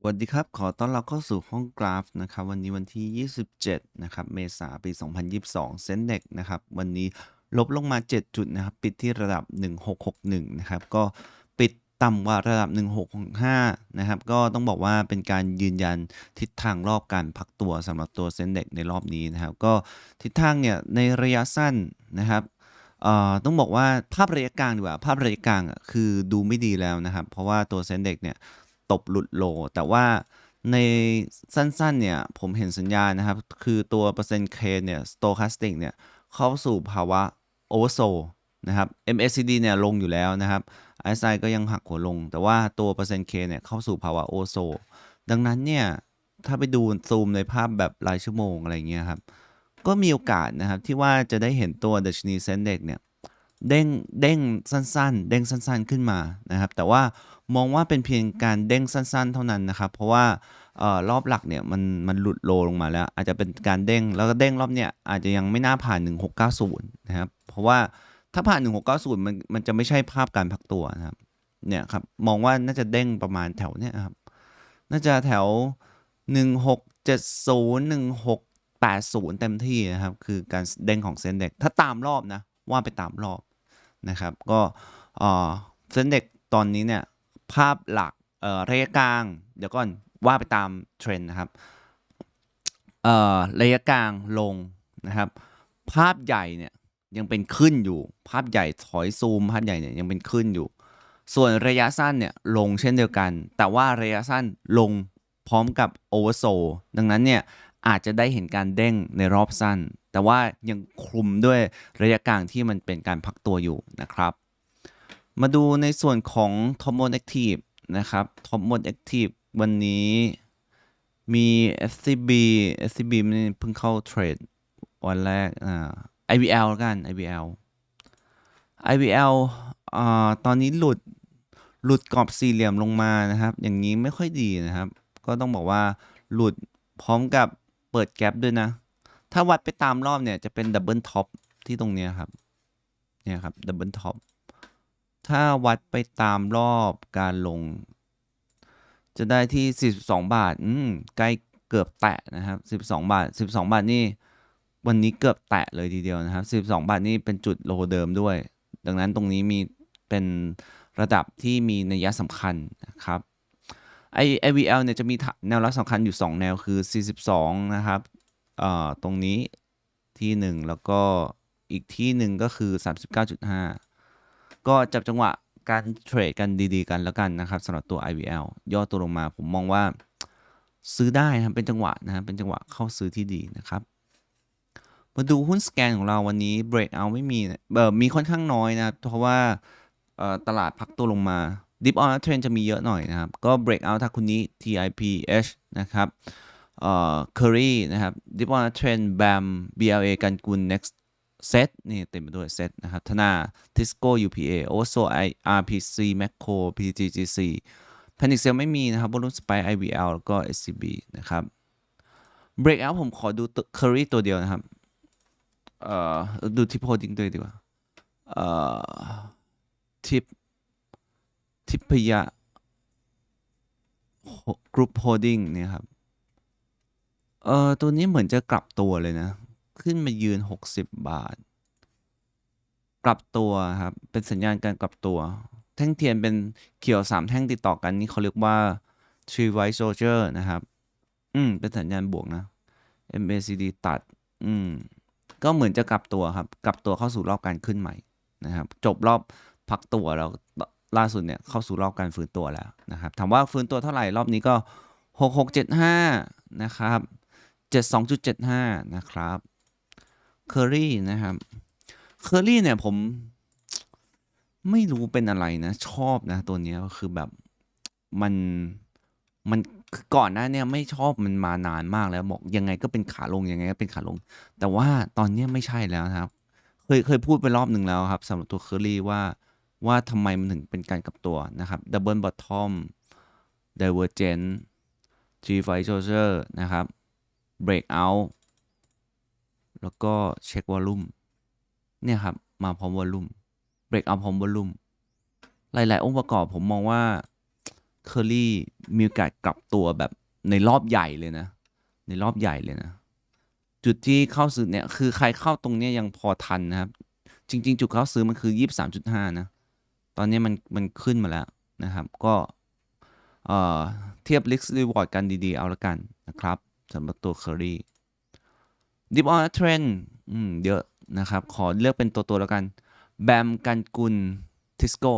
สวัสดีครับ ขอต้อนรับเข้าสู่ห้องกราฟนะครับ วันนี้วันที่ 27 นะครับ เมษายนปี 2022 เซ็นเด็กนะครับ วันนี้ลบลงมา 7 จุดนะครับ ปิดที่ระดับ 1661 นะครับ ก็ปิดต่ำกว่าระดับ 1665 นะครับ ก็ต้องบอกว่าเป็นการยืนยันทิศทางรอบการพักตัวสำหรับตัวเซ็นเด็กในรอบนี้นะครับ ก็ทิศทางเนี่ยในระยะสั้นนะครับเอ่อต้องบอกว่าภาพระยะกลางดีกว่า ภาพระยะกลางคือดูไม่ดีแล้วนะครับ เพราะว่าตัวเซ็นเด็กเนี่ย ตบหลุดโล แต่ว่าในสั้นๆเนี่ยผมเห็นสัญญาณนะครับ คือตัวเปอร์เซ็นต์ K เนี่ย stochastic เนี่ยเข้าสู่ภาวะ oversold นะครับ MACD เนี่ยลงอยู่แล้วนะครับ RSI ก็ยังหักหัวลง แต่ว่าตัวเปอร์เซ็นต์ K เนี่ยเข้าสู่ภาวะ oversold ดังนั้นเนี่ยถ้าไปดูซูมในภาพแบบรายชั่วโมงอะไรเงี้ยครับ ก็มีโอกาสนะครับที่ว่าจะได้เห็นตัวดัชนีเซนเด็กเนี่ย เด้งเด้งสั้นๆ เด้งสั้นๆขึ้นมานะครับ แต่ว่ามองว่าเป็นเพียงการเด้งสั้นๆ เท่านั้นนะครับ เพราะว่าออรอบหลักเนี่ยมันมันหลุดโลลงมาแล้ว อาจจะเป็นการเด้งแล้วก็เด้งรอบเนี่ยอาจจะยังไม่น่าผ่าน 1690 นะครับ เพราะว่าถ้าผ่าน 1690 มันมันจะไม่ใช่ภาพการพักตัวนะครับเนี่ยครับมองว่าน่าจะเด้งประมาณแถวเนี่ยครับน่าจะแถว 1670 1680 เต็มที่นะครับ คือการเด้งของเซ็นเด็กถ้าตามรอบนะว่าไปตามรอบ นะครับ ก็เอ่อเซ็นเด็กตอนนี้เนี่ยภาพหลักเระยะกลาง เดี๋ยวก่อนว่าไปตามเทรนด์นะครับเระยะกลางลงนะครับ ภาพใหญ่เนี่ยยังเป็นขึ้นอยู่ ภาพใหญ่ถอยซูม ภาพใหญ่เนี่ยยังเป็นขึ้นอยู่ ส่วนระยะสั้นเนี่ยลงเช่นเดียวกัน แต่ว่าระยะสั้นลงพร้อมกับโอเวอร์โซดังนั้นเนี่ย อาจจะได้เห็นการเด้งในรอบสั้น แต่ว่ายังคลุมด้วยระยะกลางที่มันเป็นการพักตัวอยู่นะครับ มาดูในส่วนของ Top Mode Active นะครับ Top Mode Active วันนี้มี SCB SCB นี่เพิ่งเข้าเทรดวันแรกอ่า IVL แล้วกัน IVL IVL อ่าตอนนี้หลุดหลุดกรอบสี่เหลี่ยมลงมานะครับ อย่างนี้ไม่ค่อยดีนะครับ ก็ต้องบอกว่าหลุดพร้อมกับ ปิดแกลบด้วยนะ ถ้าวัดไปตามรอบเนี่ยจะเป็นดับเบิลท็อปที่ตรงเนี้ยครับ เนี่ยครับดับเบิลท็อป ถ้าวัดไปตามรอบการลง จะได้ที่ 42 บาท อืม ใกล้เกือบแตะนะครับ 12 บาท 12 บาทนี่ วันนี้เกือบแตะเลยทีเดียวนะครับ 12 บาทนี่เป็นจุดโลเดิมด้วย ดังนั้นตรงนี้มีเป็นระดับที่มีนัยสำคัญนะครับ ไอ IVL เนี่ยจะมีแนวรับสำคัญอยู่ 2 แนวคือ 42 นะครับเอ่อตรงนี้ที่ 1 แล้วก็อีกที่หนึ่งก็คือ 39.5 ก็จับจังหวะการเทรดกันดีๆ กันแล้วกันนะครับสำหรับตัว IVL ย่อตัวลงมาผมมองว่าซื้อได้นะครับเป็นจังหวะนะครับเป็นจังหวะเข้าซื้อที่ดีนะครับ มาดูหุ้นสแกนของเราวันนี้ breakout ไม่มีเออมีค่อนข้างน้อยนะครับเพราะว่าตลาดพักตัวลงมา dip on trend จะมีเยอะหน่อยนะครับ ก็ breakout ถ้าคุณนี้ TIPH นะครับเอ่อ Curry นะครับ dip on trend BAM BLA กันกุล next set นี่เต็มไปด้วยเซตนะครับ ธนา Tisco UPA OSO I RPC Macro PTGC Panic Sale ไม่มีนะครับ Volume Spike IVL แล้วก็ SCB นะครับ breakout ผมขอดู Curry ตัวเดียวนะครับ เอ่อ ดูทิปโฮดิ้งด้วยดีกว่า เอ่อ ทิป ทิพยะกรุ๊ปโฮดิ้งเนี่ยครับ เอ่อ ตัวนี้เหมือนจะกลับตัวเลยนะ ขึ้นมายืน 60 บาท กลับตัวครับ เป็นสัญญาณการกลับตัว แท่งเทียนเป็นเขียวสามแท่งติดต่อกันนี่เขาเรียกว่า Tree White Soldier นะครับ อืม เป็นสัญญาณบวกนะ MACD ตัด อืม ก็เหมือนจะกลับตัวครับ กลับตัวเข้าสู่รอบการขึ้นใหม่นะครับ จบรอบพักตัวแล้ว ล่าสุดเนี่ยเข้าสู่รอบการฟื้นตัวแล้วนะครับถามว่าฟื้นตัวเท่าไหร่รอบนี้ก็ 6675 นะครับ 72.75 นะครับเคอรี่นะครับเคอรี่เนี่ยผมไม่รู้เป็นอะไรนะ ชอบนะตัวนี้ก็คือแบบมันมันก่อนหน้าเนี่ยไม่ชอบมันมานานมากแล้วบอกยังไงก็เป็นขาลงยังไงก็เป็นขาลง แต่ว่าตอนนี้ไม่ใช่แล้วนะครับ เคยเคยพูดไปรอบหนึ่งแล้วครับสำหรับตัวเคอรี่ว่า ว่าทำไมมันถึงเป็นการกลับตัวนะครับดับเบิลบอททอมดเวอร์เจนจีไฟโซเชอร์นะครับเบรกเอาแล้วก็เช็ควอลลุ่มเนี่ยครับ มาพร้อมวอลลุ่มเบรกเอาพร้อมวอลลุ่มหลาย ๆ องค์ประกอบผมมองว่าเคอรี่มีโอกาสกลับตัวแบบในรอบใหญ่เลยนะ ในรอบใหญ่เลยนะ จุดที่เข้าซื้อเนี่ย คือใครเข้าตรงเนี้ยยังพอทันนะครับ จริง ๆ จุดเข้าซื้อมันคือ 23.5 นะ ตอนนี้มันมันขึ้นมาแล้วนะครับ ก็เอ่อเทียบ risk reward กันดี ๆ เอาละกันนะครับสำหรับตัว Curry Deep on a Trend อืมเยอะนะครับ ขอเลือกเป็นตัวตัวแล้วกัน แบมกันกุลทิสโก้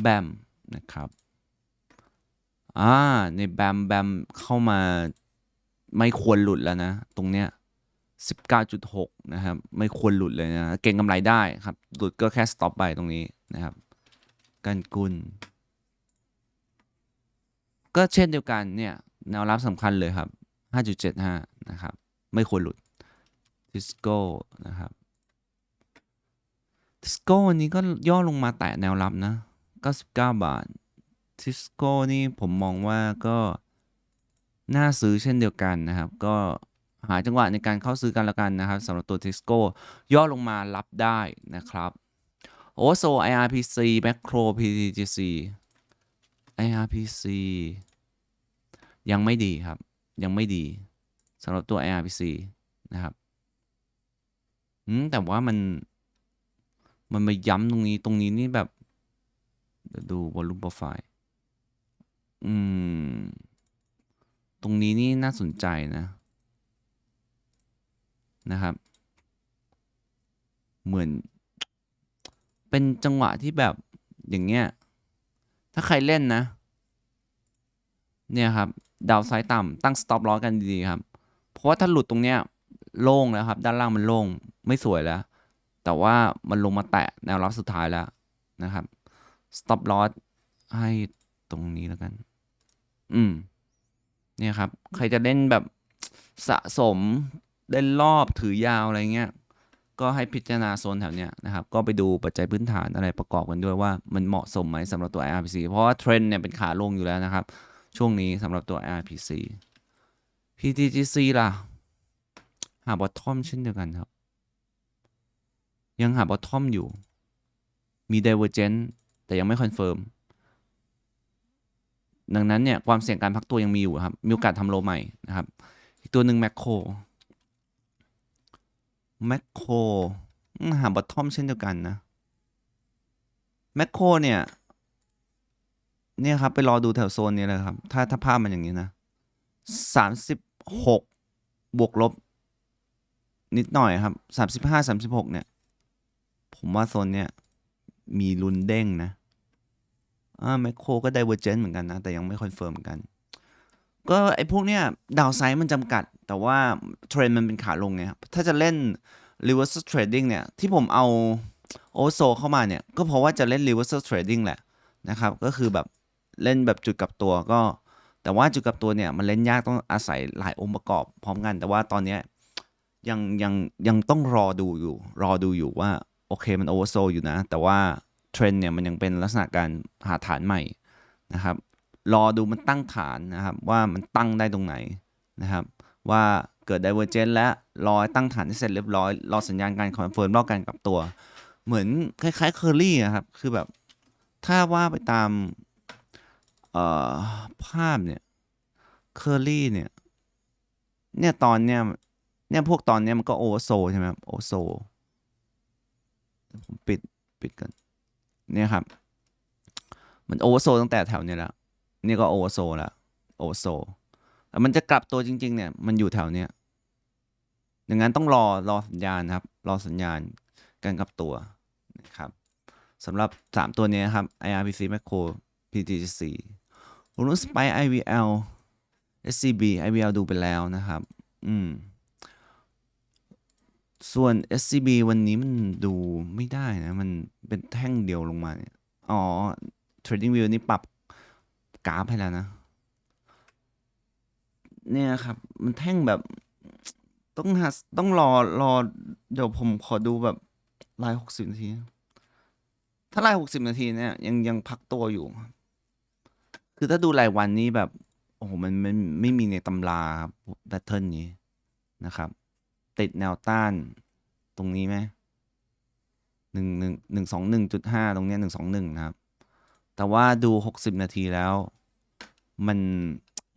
แบมนะครับอ่าในแบมแบมเข้ามาไม่ควรหลุดแล้วนะ ตรงเนี้ย 19.6 นะครับ ไม่ควรหลุดเลยนะเก่งกำไรได้ครับ หลุดก็แค่ stop ไปตรงนี้นะครับกันกุลก็เช่นเดียวกันเนี่ยแนวรับสำคัญเลยครับ 5.75 นะครับ ไม่ควรหลุดทิสโก้นะครับทิสโก้วันนี้ก็ย่อลงมาแตะแนวรับนะ 99 บาททิสโก้นี่ผมมองว่าก็น่าซื้อเช่นเดียวกันนะครับ ก็ หาจังหวะในการเข้าซื้อกันแล้วกันนะครับสำหรับตัวทิสโก้ย่อลงมารับได้นะครับโอโซ IRPC Macro PTGC IRPC ยังไม่ดีครับ ยังไม่ดีสำหรับตัว IRPC นะครับแต่ว่ามันมันมาย้ำตรงนี้ตรงนี้นี่แบบดูวอลลุ่มโปรไฟล์อืม ตรงนี้นี่น่าสนใจนะ นะครับ เหมือน เป็นจังหวะที่แบบอย่างเงี้ย ถ้าใครเล่นนะ เนี่ยครับ ดาวไซด์ต่ำตั้งสต็อปล้อกันดีๆครับ เพราะว่าถ้าหลุดตรงเนี้ยโล่งแล้วครับ ด้านล่างมันโล่งไม่สวยแล้ว แต่ว่ามันลงมาแตะแนวรับสุดท้ายแล้วนะครับ stop loss ให้ตรงนี้แล้วกัน อืม เนี่ยครับ ใครจะเล่นแบบสะสม เล่นรอบถือยาวอะไรเงี้ยก็ให้พิจารณาโซนแถวเนี้ยนะครับ ก็ไปดูปัจจัยพื้นฐานอะไรประกอบกันด้วยว่ามันเหมาะสมไหมสำหรับตัว IRPC เพราะว่าเทรนด์เนี่ยเป็นขาลงอยู่แล้วนะครับ ช่วงนี้สำหรับตัว IRPC PTGC ล่ะ หาบอททอมเช่นเดียวกันครับ ยังหาบอททอมอยู่ มี Divergent แต่ยังไม่คอนเฟิร์มดังนั้นเนี่ยความเสี่ยงการพักตัวยังมีอยู่ครับ มีโอกาสทำโลใหม่นะครับ อีกตัวหนึ่งแมคโคร แมคโครหาบอททอมเช่นเดียวกันนะแมคโครเนี่ย เนี่ยครับ ไปรอดูแถวโซนนี้เลยครับ ถ้าถ้าภาพมันอย่างนี้นะสามสิบหกบวกลบ นิดหน่อยครับสามสิบห้าสามสิบหกเนี่ย ผมว่าโซนเนี้ยมีลุนเด้งนะอ่าแมคโครก็ไดเวอร์เจนเหมือนกันนะ แต่ยังไม่คอนเฟิร์มเหมือนกัน ก็ไอ้พวกเนี้ยดาวไซด์มันจำกัด แต่ว่าเทรนด์มันเป็นขาลงไงครับ ถ้าจะเล่น reverse trading เนี่ย ที่ผมเอาโอโซเข้ามาเนี่ย ก็เพราะว่าจะเล่น reverse trading แหละนะครับ ก็คือแบบเล่นแบบจุดกลับตัวก็ แต่ว่าจุดกลับตัวเนี่ย มันเล่นยากต้องอาศัยหลายองค์ประกอบพร้อมกัน แต่ว่าตอนเนี้ยยังยังยังต้องรอดูอยู่ รอดูอยู่ว่า โอเคมันโอเวอร์โซอยู่นะ แต่ว่าเทรนด์เนี่ยมันยังเป็นลักษณะการหาฐานใหม่นะครับ รอดูมันตั้งฐานนะครับ ว่ามันตั้งได้ตรงไหนนะครับ ว่าเกิด divergence และรอตั้งฐานให้เสร็จเรียบร้อย รอสัญญาณการคอนเฟิร์มรอบการกลับตัว เหมือนคล้ายๆเคอรี่อะครับ คือแบบ ถ้าว่าไปตามภาพเนี่ยเคอรี่เนี่ยเนี่ยตอนเนี้ยเนี่ยพวกตอนเนี้ยมันก็โอเวอร์โซใช่ไหมครับโอเวอร์โซผมปิดปิดกันเนี่ยครับ มันโอเวอร์โซตั้งแต่แถวเนี้ยแล้ว นี่ก็โอเวอร์โซล้วโอเวอร์โซแต่มันจะกลับตัวจริง ๆ เนี่ย มันอยู่แถวเนี้ยดังนั้นต้องรอรอสัญญาณครับ รอสัญญาณการกลับตัวนะครับสำหรับ 3 ตัวนี้ยครับ IRPC Macro PTGC ผมรู้สไป IVL SCB IVL ดูไปแล้วนะครับ อืม ส่วน SCB วันนี้มันดูไม่ได้นะ มันเป็นแท่งเดียวลงมาเนี่ยอ๋อ Trading View นี่ปรับ กราฟให้แล้วนะ เนี่ยครับ มันแท่งแบบต้องหาต้องรอรอ เดี๋ยวผมขอดูแบบลายหกสิบนาที ถ้าลายหกสิบนาทีเนี่ย ยังยังพักตัวอยู่ คือถ้าดูรายวันนี้แบบ โอ้โหมันมันไม่มีในตำราครับแพทเทิร์นนี้นะครับ ติดแนวต้านตรงนี้ไหมหนึ่งหนึ่งหนึ่งสองหนึ่งจุดห้าตรงเนี้ยหนึ่งสองหนึ่งนะครับ แต่ว่าดู60นาทีแล้ว มัน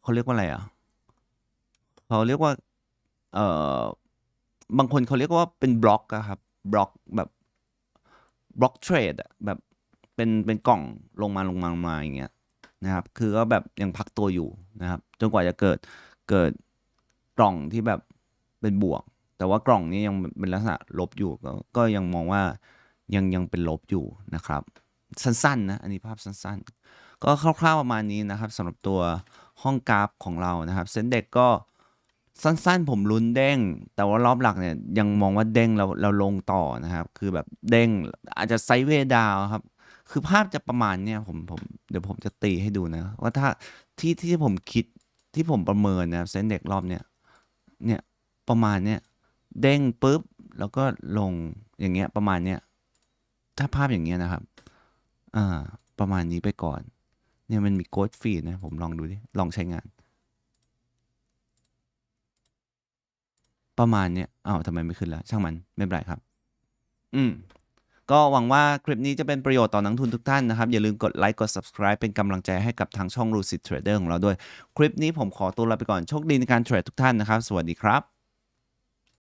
เขาเรียกว่าอะไรอะเขาเรียกว่า เอ่อบางคนเขาเรียกว่าเป็นบล็อกอะครับบล็อกแบบบล็อกเทรดอะแบบเป็นเป็นกล่องลงมาลงมาลงมาอย่างเงี้ยนะครับ คือก็แบบยังพักตัวอยู่นะครับ จนกว่าจะเกิดเกิดกล่องที่แบบเป็นบวก แต่ว่ากล่องนี้ยังเป็นลักษณะลบอยู่ก็ก็ยังมองว่ายังยังเป็นลบอยู่นะครับ สั้นๆนะอันนี้ภาพสั้นๆ ก็คร่าวๆประมาณนี้นะครับสำหรับตัวห้องกราฟของเรานะครับเซนเด็กก็สั้นๆ ผมลุ้นเด้ง แต่ว่ารอบหลักเนี่ยยังมองว่าเด้งเราเราลงต่อนะครับ คือแบบเด้งอาจจะไซเวดาวครับ คือภาพจะประมาณเนี่ยผมผมเดี๋ยวผมจะตีให้ดูนะ ว่าถ้าที่ที่ผมคิดที่ผมประเมินนะครับเซนเด็กรอบเนี่ยเนี่ยประมาณเนี่ยเด้งปุ๊บแล้วก็ลงอย่างเงี้ยประมาณเนี้ยถ้าภาพอย่างเงี้ยนะครับ อ่า ประมาณนี้ไปก่อน เนี่ยมันมีโค้ดฟรีนะ ผมลองดูดิ ลองใช้งาน ประมาณเนี้ยอ้าวทำไมไม่ขึ้นแล้ว ช่างมัน ไม่เป็นไรครับ อืมก็หวังว่าคลิปนี้จะเป็นประโยชน์ต่อนักทุนทุกท่านนะครับ อย่าลืมกดไลค์กด subscribe เป็นกำลังใจให้กับทางช่อง Lucid Trader ของเราด้วย คลิปนี้ผมขอตัวลาไปก่อน โชคดีในการเทรดทุกท่านนะครับ สวัสดีครับ